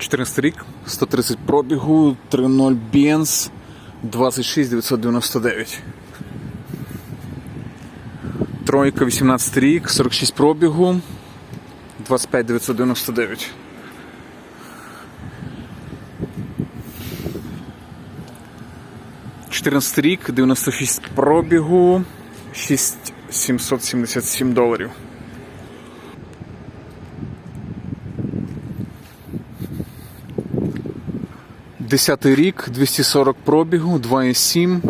14 рік, 130 пробігу, 3.0 Benz, 26999. Тройка, 18 рік, 46 пробігу, 25999. Чотирнадцятий рік, 96 пробігу, 6777 доларів. Десятий рік, 240 пробігу, 2,7,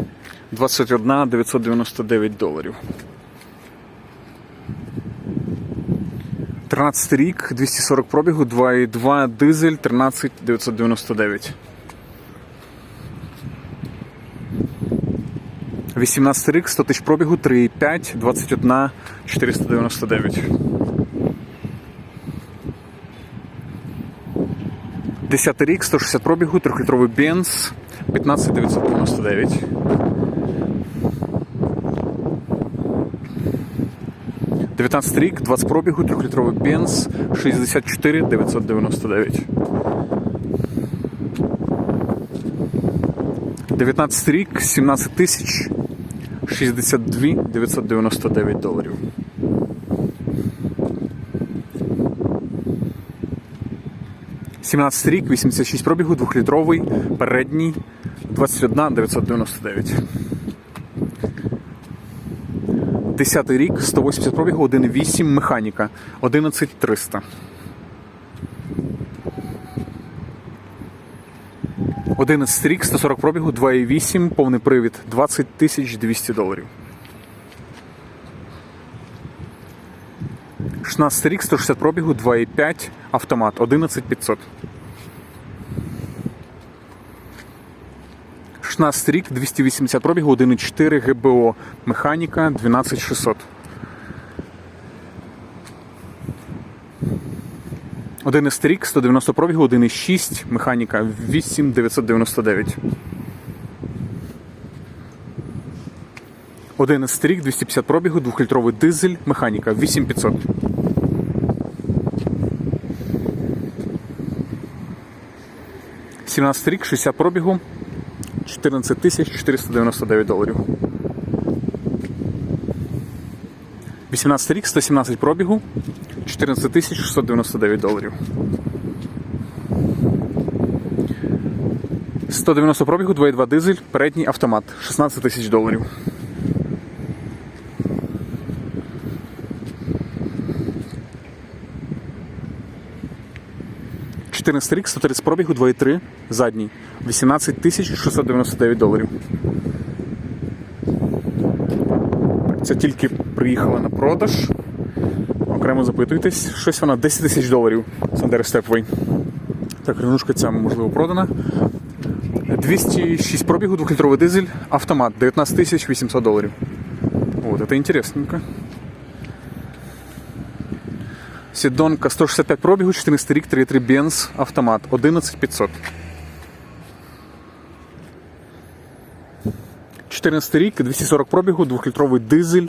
21 999 доларів. 13 рік, 240 пробігу, 2,2 дизель, 13 999. 18 рік, 100 тисяч пробігу, 3,5, 21 499. 10 рік, 160 пробігу, 3-літровий Benz, 15 999. Дев'ятнадцятий рік, 20 пробігу, 3-літровий Benz, 64 999. 19 рік, 17 тисяч, 62 999 доларів. Сімнадцятий рік, 86 пробігу, 2-літровий, передній, 21 999. 10 рік, 180 пробігу, 1,8 механіка, 11 300. 11 рік, 140 пробігу, 2,8, повний привід, 20 тисяч 200 доларів. 16 рік, 160 пробігу, 2,5, автомат, 11 500. 16 рік, 280 пробігу, 1,4 ГБО, механіка, 12 600. 11 рік, 190 пробігу, 1,6, механіка 8999. 11 рік, 250 пробігу, 2-літровий дизель, механіка 8500. Сімнадцятий рік, 60 пробігу, 14 тисяч 499 доларів. 18 рік, 117 пробігу, 14 тисяч 699 доларів. 190 пробігу, 2,2 дизель, передній автомат, 16 тисяч доларів. Чотирнадцятий рік, 130 пробігу, 2,3, задній, 18 тисяч 699 доларів. Це тільки приїхала на продаж. Окремо запитуйтесь, щось вона 10 тисяч доларів Сандера Степвей. Так, ринушка ця можливо продана. 206 пробігу, 2-літровий дизель, автомат, 19 тисяч 800 доларів. Вот, это интересненько. Сідонка 165 пробігу, 14 рік, 3,3 Benz, автомат, 11 500. 14 рік, 240 пробігу, 2-літровий дизель,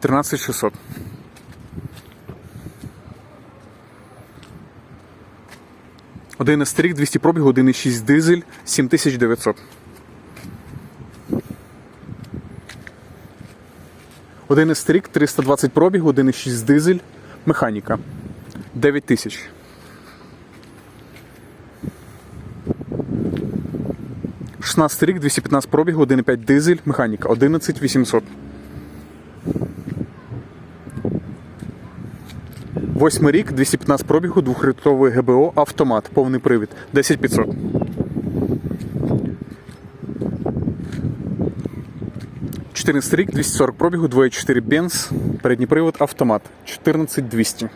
13 600. Один рік, 200 пробігу, 1,6 дизель, 7900. Один рік, 320 пробігу, 1,6 дизель, механіка. 9 тисяч. Шістнадцятий рік, 215 пробігу, 1,5 дизель, механіка, 11 800. Восьмий рік, 215 пробігу, 2-літровий ГБО, автомат, повний привід, 10 500. Чотирнадцятий рік, 240 пробігу, 2,4 Benz, передній привод, автомат, 14 200.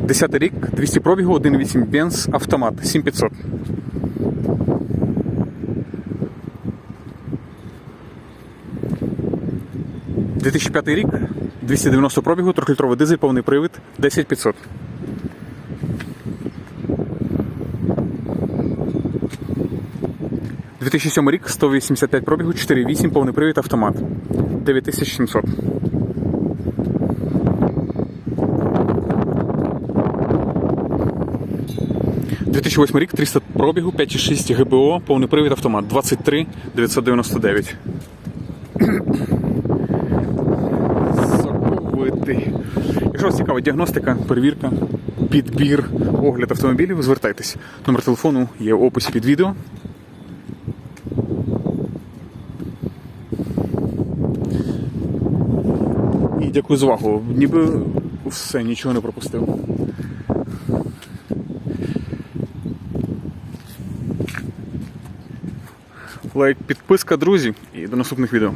Десятий рік, 200 пробігу, 1,8 Benz, автомат, 7500. – 2005 рік, 290 пробігу, 3-літровий дизель, повний привід, 10500. 2007 рік, 185 пробігу, 4,8, повний привід автомат. 9700. У 2008 рік 300 пробігу, 5,6 ГБО, повний привід автомат 23 999. Якщо вас цікава діагностика, перевірка, підбір, огляд автомобілів, звертайтесь. Номер телефону є в описі під відео. Дякую за увагу. Ніби все, нічого не пропустив. Лайк, підписка, друзі, і до наступних відео.